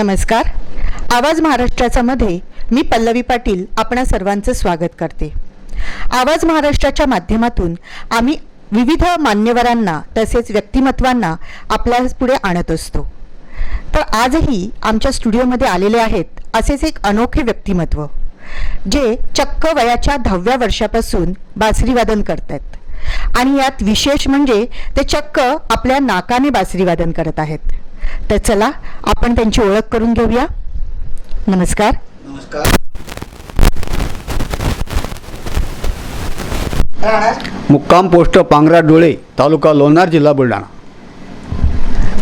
नमस्कार. आवाज महाराष्ट्राचा मध्ये मी पल्लवी पाटील आपणा सर्वांचं स्वागत करते. आवाज महाराष्ट्राच्या माध्यमातून आम्ही विविध मान्यवरांना तसेच व्यक्तिमत्वांना आपल्या पुढे आणत असतो. तर आजही आमच्या स्टुडिओमध्ये आलेले आहेत असेच एक अनोखे व्यक्तिमत्व जे चक्क वयाच्या दहाव्या वर्षापासून बासरीवादन करतात आणि यात विशेष म्हणजे ते चक्क आपल्या नाकाने बासरीवादन करत आहेत. तर चला आपण त्यांची ओळख करून घेऊया. नमस्कार. नमस्कार. मुक्काम पोस्ट पांगरा डोळे तालुका लोणार जिल्हा बुलढाणा.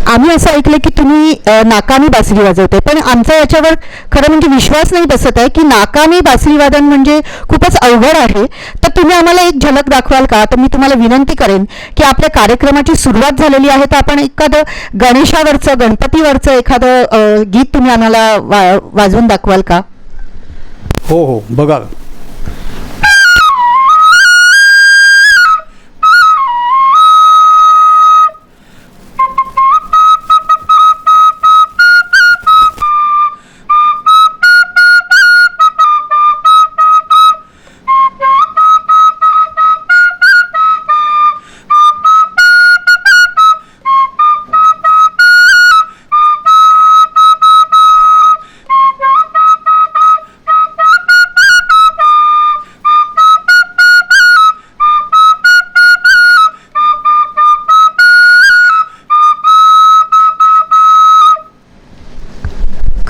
आम्ही असं ऐकलं की तुम्ही नाकामी बासरी वाजवते पण आमचा याच्यावर खरं म्हणजे विश्वास नाही बसत आहे की नाकामी बासरी वादन म्हणजे खूपच अवघड आहे. तर तुम्ही आम्हाला एक झलक दाखवाल का? तर मी तुम्हाला विनंती करेन की आपल्या कार्यक्रमाची सुरुवात झालेली आहे तर आपण एखादं गणेशावरचं गणपतीवरचं एखादं गीत तुम्ही आम्हाला वा वाजवून दाखवाल का? हो हो. बघा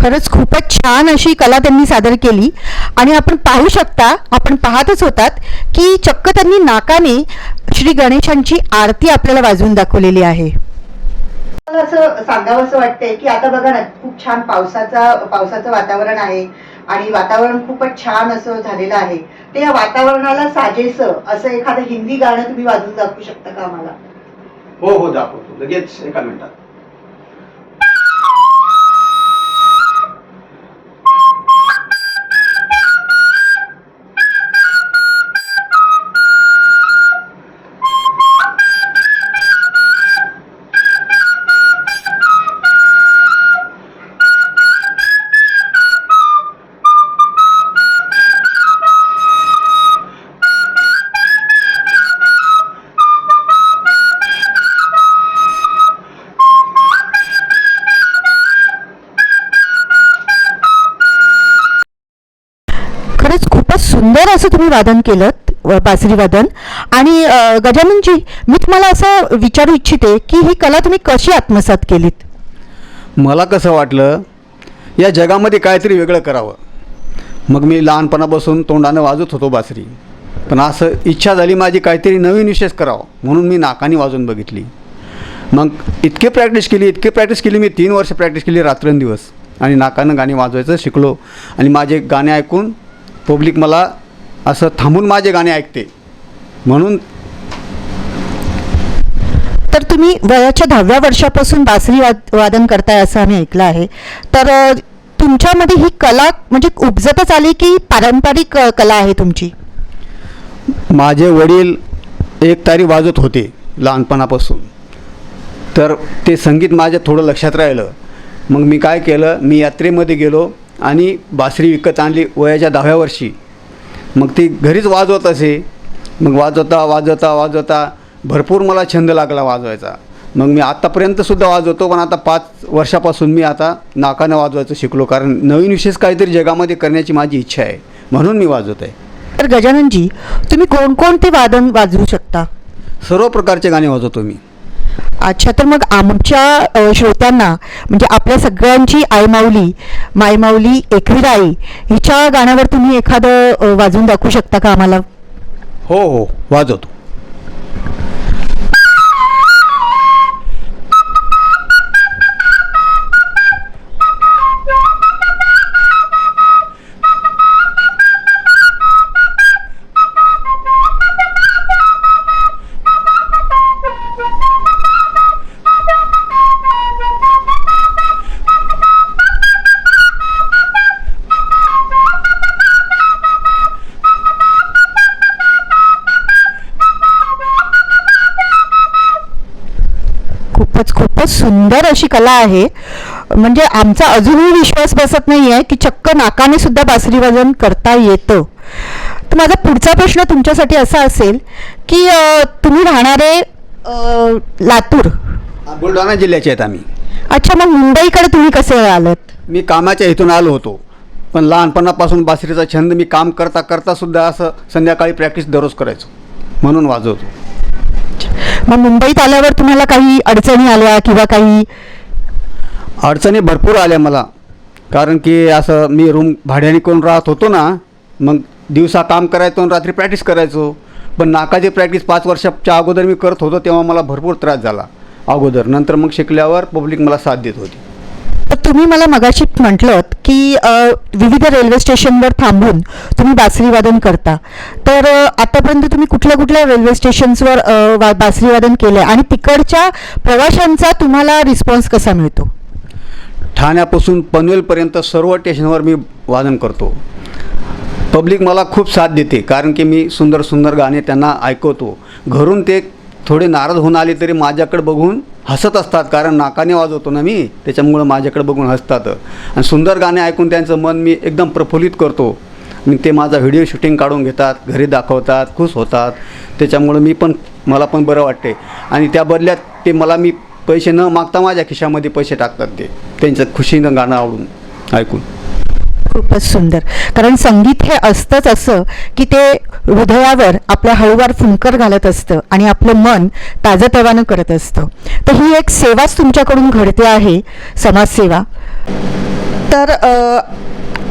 खरंच खूपच छान अशी कला त्यांनी सादर केली. आणि आपण पाहू शकता आपण पाहतच होतात की चक्क त्यांनी नाकाने श्री गणेशांची आरती आपल्याला वाजवून दाखवलेली आहे. मला असं सांगावं असं वाटतंय की आता बघा ना खूप छान पावसाचा पावसाचं वातावरण आहे. आणि वातावरण खूपच छान असं झालेलं आहे. ते या वातावरणाला साजेसं असं एखादं हिंदी गाणं तुम्ही वाजवून दाखवू शकता का आम्हाला? हो हो दाखवतो. लगेच एका मिनिटात. सुंदर असं तुम्ही वादन केलं बासरी वादन. आणि गजाननजी मी तुम्हाला असं विचारू इच्छिते की ही कला तुम्ही कशी आत्मसात केलीत? मला कसं वाटलं या जगामध्ये काहीतरी वेगळं करावं. मग मी लहानपणापासून तोंडानं वाजत होतो बासरी. पण असं इच्छा झाली माझी काहीतरी नवीन विशेष करावं म्हणून मी नाकाने वाजवून बघितली. मग इतके प्रॅक्टिस केली इतके प्रॅक्टिस केली मी तीन वर्ष प्रॅक्टिस केली रात्रंदिवस. आणि नाकानं गाणी वाजवायचं शिकलो. आणि माझे गाणे ऐकून पब्लिक मला असं थांबून माझे गाणे ऐकते. म्हणून तर तुम्ही वयाच्या दहाव्या वर्षापासून बासरी वाद वादन करताय असं आम्ही ऐकलं आहे. तर तुमच्यामध्ये ही कला म्हणजे उपजतच आली की पारंपरिक कला आहे तुमची? माझे वडील एक तारी वाजत होते लहानपणापासून. तर ते संगीत माझ्या थोडं लक्षात राहिलं. मग मी काय केलं? मी यात्रेमध्ये गेलो. आणि बासरी विकत आणली वयाच्या दहाव्या वर्षी. मग ती घरीच वाजवत असे. मग वाजवता वाजवता वाजवता भरपूर मला छंद लागला वाजवायचा. मग मी आत्तापर्यंतसुद्धा वाजवतो पण आता पाच वर्षापासून मी आता नाकानं वाजवायचं शिकलो. कारण नवीन विशेष काहीतरी जगामध्ये करण्याची माझी इच्छा आहे. म्हणून मी वाजवत आहे तर गजाननजी तुम्ही कोणकोणते वादन वाजवू शकता? सर्व प्रकारचे गाणे वाजवतो मी. अच्छा तर मग आमच्या श्रोत्यांना म्हणजे आपल्या सगळ्यांची आईमाऊली मायमाऊली एकविराई हिच्या गाण्यावर तुम्ही एखादं वाजवून दाखवू शकता का आम्हाला? हो हो वाजवतो. खूपच सुंदर अशी कला आहे. म्हणजे आमचा अजूनही विश्वास बसत नाही आहे की चक्क नाकाने सुद्धा बासरी वादन करता येतं. तर माझा पुढचा प्रश्न तुमच्यासाठी असा असेल की तुम्ही राहणारे लातूर. बुलढाणा जिल्ह्याचे आहेत आम्ही. अच्छा मग मुंबईकडे तुम्ही कसे आलात? मी कामाच्या इथून आलो होतो. पण लहानपणापासून बासरीचा छंद मी काम करता करता सुद्धा असं संध्याकाळी प्रॅक्टिस दररोज करायचो. म्हणून वाजवतो. मग मुंबईत आल्यावर तुम्हाला काही अडचणी आल्या किंवा काही? अडचणी भरपूर आल्या मला. कारण की असं मी रूम भाड्याने करून राहत होतो ना मग दिवसा काम करायचो आणि रात्री प्रॅक्टिस करायचो. पण नाकाची प्रॅक्टिस पाच वर्षाच्या अगोदर मी करत होतो तेव्हा मला भरपूर त्रास झाला अगोदर. नंतर मग शिकल्यावर पब्लिक मला साथ देत होती. तुम्ही मला मगाशी म्हटलं की विविध रेल्वे स्टेशनवर थांबून तुम्ही बासरीवादन करता. तर आतापर्यंत तुम्ही कुठल्या कुठल्या रेल्वे स्टेशन्सवर वा- बासरीवादन केलं आणि तिकडच्या प्रवाशांचा तुम्हाला रिस्पॉन्स कसा मिळतो? ठाण्यापासून पनवेलपर्यंत सर्व स्टेशनवर मी वादन करतो. पब्लिक मला खूप साथ देते कारण की मी सुंदर सुंदर गाणे त्यांना ऐकवतो. घरून ते थोडे नाराज होऊन आले तरी माझ्याकडे बघून हसत असतात कारण नाकाने वाजवतो ना मी त्याच्यामुळं माझ्याकडे बघून हसतात. आणि सुंदर गाणे ऐकून त्यांचं मन मी एकदम प्रफुल्लित करतो. मी ते माझा व्हिडिओ शूटिंग काढून घेतात घरी दाखवतात खुश होतात. त्याच्यामुळं मी पण मला पण बरं वाटते. आणि त्या बदल्यात ते मला मी पैसे न मागता माझ्या खिशामध्ये पैसे टाकतात ते. त्यांचं खुशीनं गाणं आवडून ऐकून. खूपच सुंदर. कारण संगीत हे असतंच असं की ते हृदयावर आपल्या हळूवार फुंकर घालत असतं आणि आपलं मन ताजतवानं करत असतं. तर ही एक सेवाच तुमच्याकडून घडते आहे समाजसेवा. तर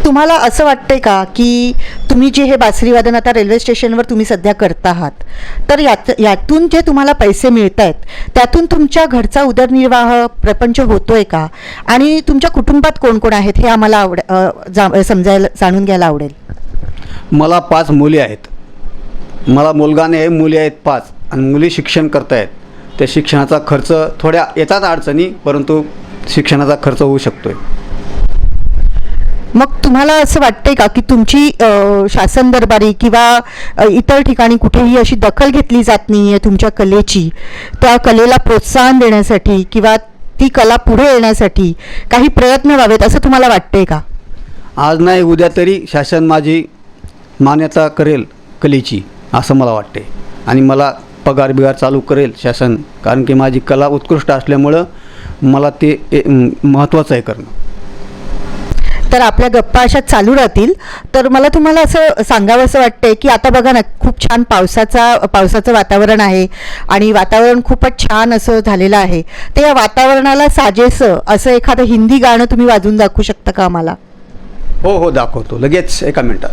तुम्हाला असं वाटतंय का की तुम्ही जे हे बासरीवादन आता रेल्वे स्टेशनवर तुम्ही सध्या करता आहात तर यात यातून जे तुम्हाला पैसे मिळत आहेत त्यातून तुमच्या घरचा उदरनिर्वाह प्रपंच होतोय का? आणि तुमच्या कुटुंबात कोण कोण आहेत हे आम्हाला आवड जा समजायला जाणून घ्यायला आवडेल. मला पाच मुली आहेत. मला मुलगा नाही आहे मुली आहेत पाच. आणि मुली शिक्षण करतायत. त्या शिक्षणाचा खर्च थोड्या येतात अडचणी परंतु शिक्षणाचा खर्च होऊ शकतो आहे मग तुम्हाला असं वाटतंय का की तुमची शासन दरबारी किंवा इतर ठिकाणी कुठेही अशी दखल घेतली जात नाही आहे तुमच्या कलेची त्या कलेला प्रोत्साहन देण्यासाठी किंवा ती कला पुढे येण्यासाठी काही प्रयत्न व्हावेत असं तुम्हाला वाटतंय का? आज नाही उद्या तरी शासन माझी मान्यता करेल कलेची असं मला वाटते आणि मला पगार बिगार चालू करेल शासन कारण की माझी कला उत्कृष्ट असल्यामुळं मला ते महत्त्वाचं आहे करणं. तर आपल्या गप्पा अशा चालू राहतील. तर मला तुम्हाला असं सांगावं असं वाटतंय की आता बघा ना खूप छान पावसाचा पावसाचं वातावरण आहे आणि वातावरण खूपच छान असं झालेलं आहे. तर या वातावरणाला साजेसं असं एखादं हिंदी गाणं तुम्ही वाजून दाखवू शकता का आम्हाला? हो हो दाखवतो. लगेच एका मिनटात.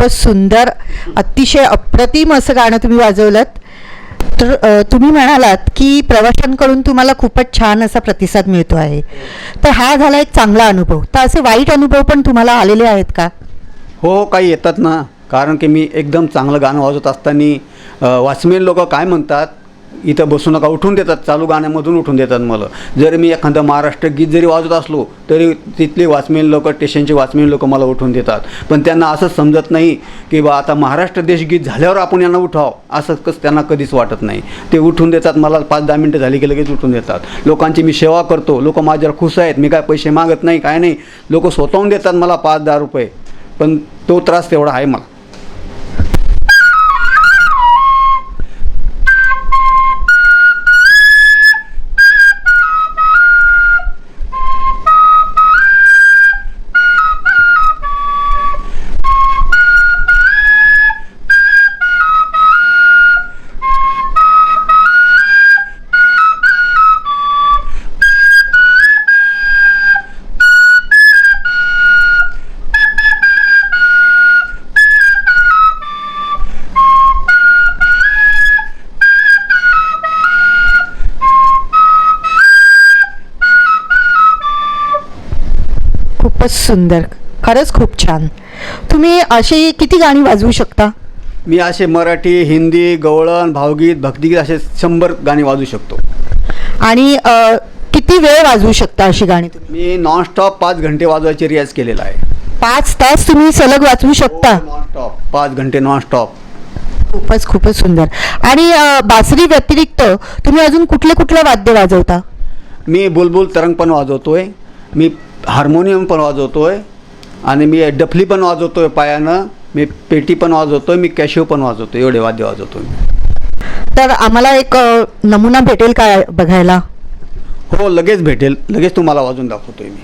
खूपच सुंदर अतिशय अप्रतिम असं गाणं तुम्ही वाजवलं तर तुम्ही म्हणालात की प्रवाशांकडून तुम्हाला खूपच छान असा प्रतिसाद मिळतो आहे. तर हा झाला एक चांगला अनुभव. तर असे वाईट अनुभव पण तुम्हाला आलेले आहेत का? हो काही येतात ना. कारण की मी एकदम चांगलं गाणं वाजवत असताना वाचमेन लोक काय म्हणतात? इथं बसू नका उठून देतात चालू गाण्यामधून उठून देतात मला. जर मी एखादं महाराष्ट्र गीत जरी वाजत असलो तरी तिथले वाचमेन लोक स्टेशनचे वाचमेन लोक मला उठून देतात. पण त्यांना असं समजत नाही की बा आता महाराष्ट्र देशगीत झाल्यावर आपण यांना उठाव असं कस त्यांना कधीच वाटत नाही. ते उठून देतात मला पाच दहा मिनटं झाली की लगेच उठून देतात. लोकांची मी सेवा करतो लोक माझ्यावर खुश आहेत मी काय पैसे मागत नाही काय नाही. लोक स्वतःहून देतात मला पाच दहा रुपये पण तो त्रास तेवढा आहे मला. खूपच सुंदर खरंच खूप छान. तुम्ही अशी किती गाणी वाजवू शकता? मी असे मराठी हिंदी गवळण भावगीत भक्तिगीत असे शंभर गाणी वाजवू शकतो. आणि अ, किती वेळ वाजवू शकता अशी गाणी तुम्ही? मी नॉनस्टॉप पाच घंटे वाजवायचे रियाज केलेला आहे. पाच तास तुम्ही सलग वाचवू शकता? नॉनस्टॉप पाच घंटे नॉनस्टॉप खूपच खूपच सुंदर. आणि अ, बासरी व्यतिरिक्त तुम्ही अजून कुठले कुठले वाद्य वाजवता? मी बुलबुल तरंग पण वाजवतोय. मी हार्मोनियम पण वाजवतोय आणि मी डफली पण वाजवतोय पायानं मी पेटी पण वाजवतोय मी कॅशिओ पण वाजवतोय एवढे वाद्य वाजवतोय मी. तर आम्हाला एक अ, नमुना भेटेल का बघायला? हो लगेच भेटेल. लगेच तुम्हाला वाजून दाखवतोय मी.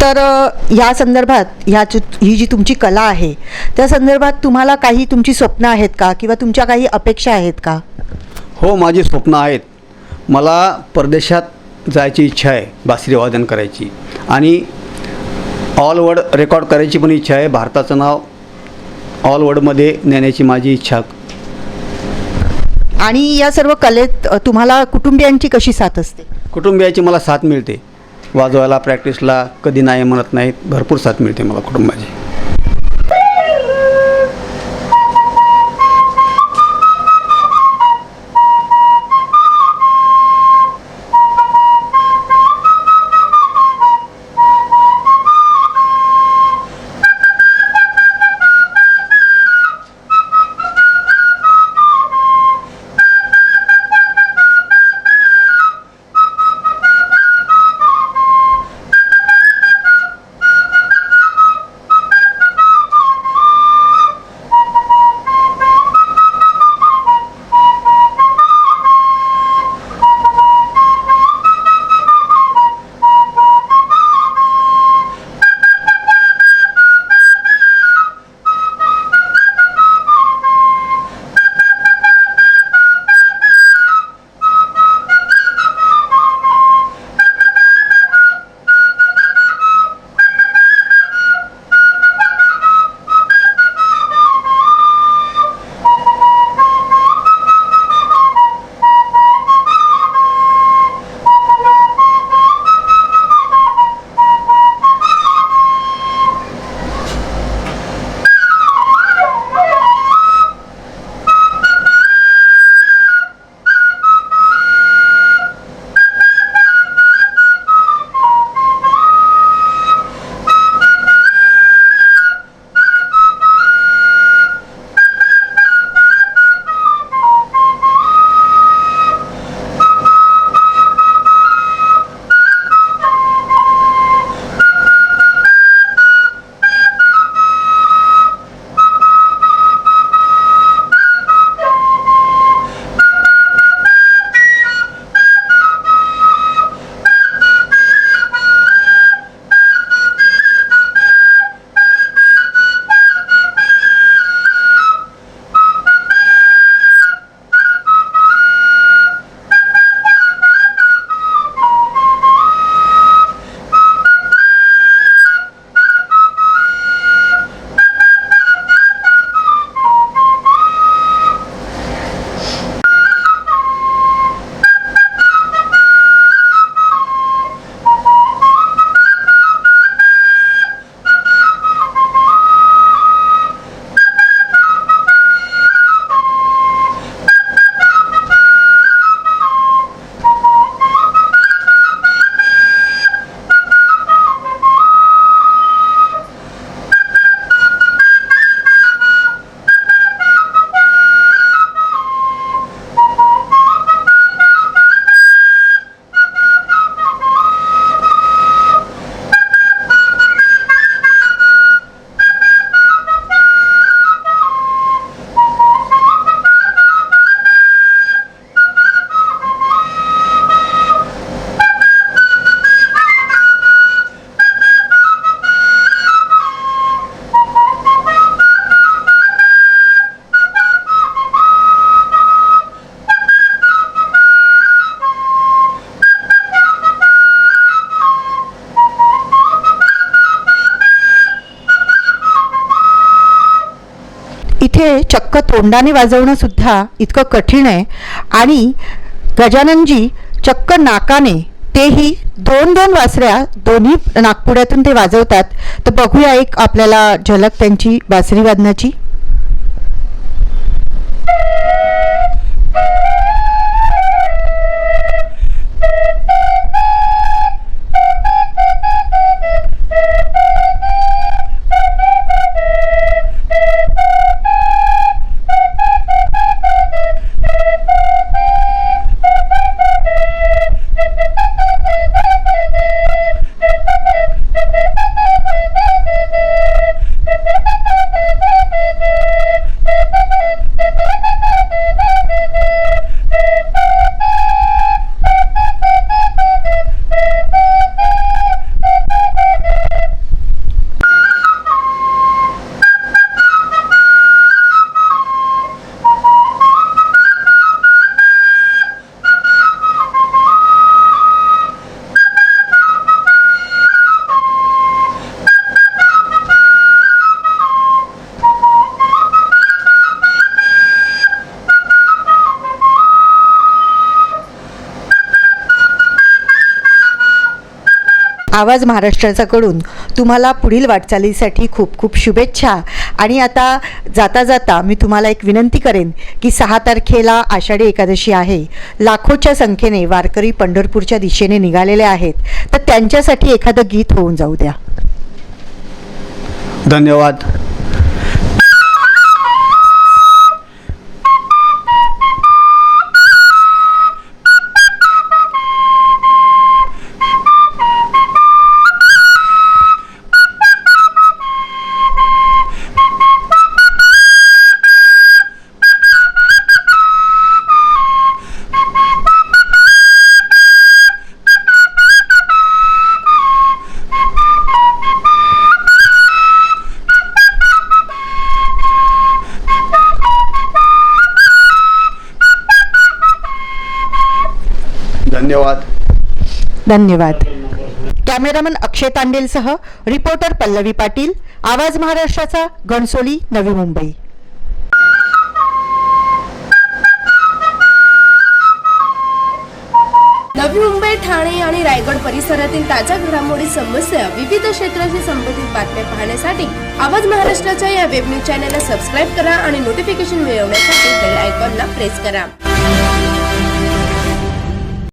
तर अ, या संदर्भात ह्या ही जी तुमची कला आहे त्या संदर्भात तुम्हाला काही तुमची स्वप्न आहेत का? किंवा तुमच्या काही अपेक्षा आहेत का? हो माझी स्वप्न आहेत. मला परदेशात जायची इच्छा आहे बासरी वादन करायची. आणि ऑल वर्ल्ड रेकॉर्ड करायची पण इच्छा आहे भारताचं नाव ऑल वर्ल्डमध्ये नेण्याची माझी इच्छा. आणि या सर्व कलेत तुम्हाला कुटुंबियांची कशी साथ असते? कुटुंबियाची मला साथ मिळते. वाजवायला प्रॅक्टिसला कधी नाही म्हणत नाहीत. भरपूर साथ मिळते मला कुटुंबाची. हे चक्क तोंडाने वाजवणं सुद्धा इतकं कठीण आहे. आणि गजाननजी चक्क नाकाने तेही दोन दोन वासऱ्या दोन्ही नागपुड्यातून ते वाजवतात. तर बघूया एक आपल्याला झलक त्यांची बासरी वादनाची आवाज महाराष्ट्राचा कडून तुम्हाला पुढील वाटचालीसाठी खूप खूप शुभेच्छा. आणि आता जाता जाता मी तुम्हाला एक विनंती करेन की सहा तारखेला आषाढी एकादशी आहे. लाखोच्या संख्येने वारकरी पंढरपूरच्या दिशेने निघालेले आहेत. तर त्यांच्यासाठी एखादं गीत होऊन जाऊ द्या. धन्यवाद. धन्यवाद. कॅमेरामन अक्षय तांडेलसह रिपोर्टर पल्लवी पाटील. आवाज महाराष्ट्राचा घणसोली नवी मुंबई. नवी मुंबई ठाणे आणि रायगड परिसरातील ताज्या घडामोडी समस्या विविध क्षेत्राशी संबंधित बातम्या पाहण्यासाठी आवाज महाराष्ट्राच्या या वेब न्यूज चॅनलला सबस्क्राईब करा आणि नोटिफिकेशन मिळवण्यासाठी बेल आयकॉनला प्रेस करा.